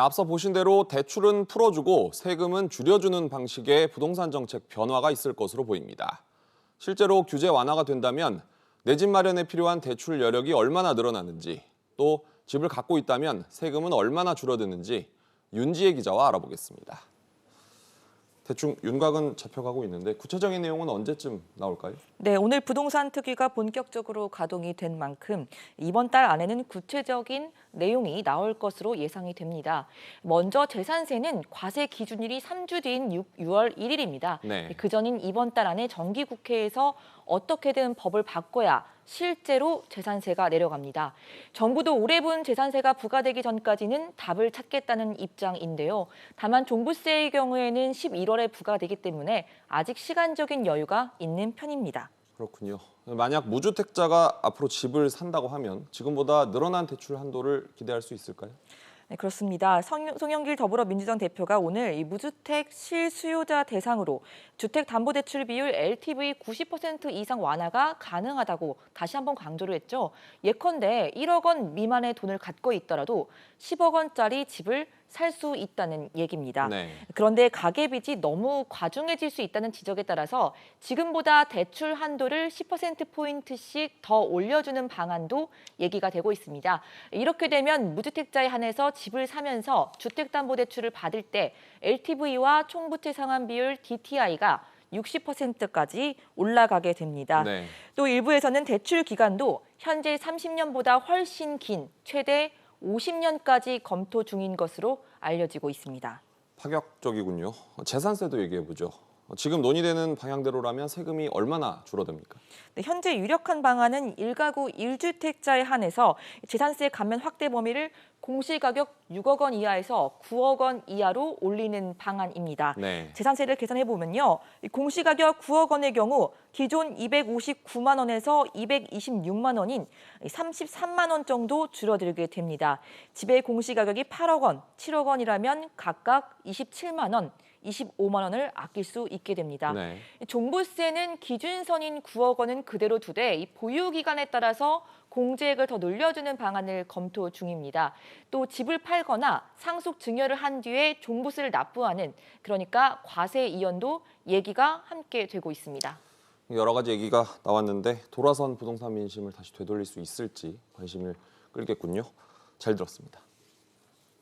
앞서 보신 대로 대출은 풀어주고 세금은 줄여주는 방식의 부동산 정책 변화가 있을 것으로 보입니다. 실제로 규제 완화가 된다면 내 집 마련에 필요한 대출 여력이 얼마나 늘어나는지 또 집을 갖고 있다면 세금은 얼마나 줄어드는지 윤지혜 기자와 알아보겠습니다. 대충 윤곽은 잡혀가고 있는데 구체적인 내용은 언제쯤 나올까요? 네, 오늘 부동산 특위가 본격적으로 가동이 된 만큼 이번 달 안에는 구체적인 내용이 나올 것으로 예상이 됩니다. 먼저 재산세는 과세 기준일이 3주 뒤인 6, 6월 1일입니다. 네. 그 전인 이번 달 안에 정기국회에서 어떻게든 법을 바꿔야 실제로 재산세가 내려갑니다. 정부도 올해 분 재산세가 부과되기 전까지는 답을 찾겠다는 입장인데요. 다만 종부세의 경우에는 11월에 부과되기 때문에 아직 시간적인 여유가 있는 편입니다. 그렇군요. 만약 무주택자가 앞으로 집을 산다고 하면 지금보다 늘어난 대출 한도를 기대할 수 있을까요? 네, 그렇습니다. 성, 송영길 더불어민주당 대표가 오늘 이 무주택 실수요자 대상으로 주택담보대출 비율 LTV 90% 이상 완화가 가능하다고 다시 한번 강조를 했죠. 예컨대 1억 원 미만의 돈을 갖고 있더라도 10억 원짜리 집을 살 수 있다는 얘기입니다. 네. 그런데 가계빚이 너무 과중해질 수 있다는 지적에 따라서 지금보다 대출 한도를 10%포인트씩 더 올려주는 방안도 얘기가 되고 있습니다. 이렇게 되면 무주택자에 한해서 집을 사면서 주택담보대출을 받을 때 LTV와 총부채 상환 비율 DTI가 60%까지 올라가게 됩니다. 네. 또 일부에서는 대출 기간도 현재 30년보다 훨씬 긴 최대 50년까지 검토 중인 것으로 알려지고 있습니다. 파격적이군요. 재산세도 얘기해 보죠. 지금 논의되는 방향대로라면 세금이 얼마나 줄어듭니까? 네, 현재 유력한 방안은 일가구일주택자에 한해서 재산세 감면 확대 범위를 공시가격 6억 원 이하에서 9억 원 이하로 올리는 방안입니다. 네. 재산세를 계산해 보면요. 이 공시가격 9억 원의 경우 기존 259만 원에서 226만 원인 33만 원 정도 줄어들게 됩니다. 집의 공시가격이 8억 원, 7억 원이라면 각각 27만 원, 25만 원을 아낄 수 있게 됩니다. 네. 종부세는 기준선인 9억 원은 그대로 두되 이 보유 기간에 따라서 공제액을 더 늘려주는 방안을 검토 중입니다. 또 집을 팔거나 상속 증여를 한 뒤에 종부세를 납부하는 그러니까 과세 이연도 얘기가 함께 되고 있습니다. 여러 가지 얘기가 나왔는데 돌아선 부동산 민심을 다시 되돌릴 수 있을지 관심을 끌겠군요. 잘 들었습니다.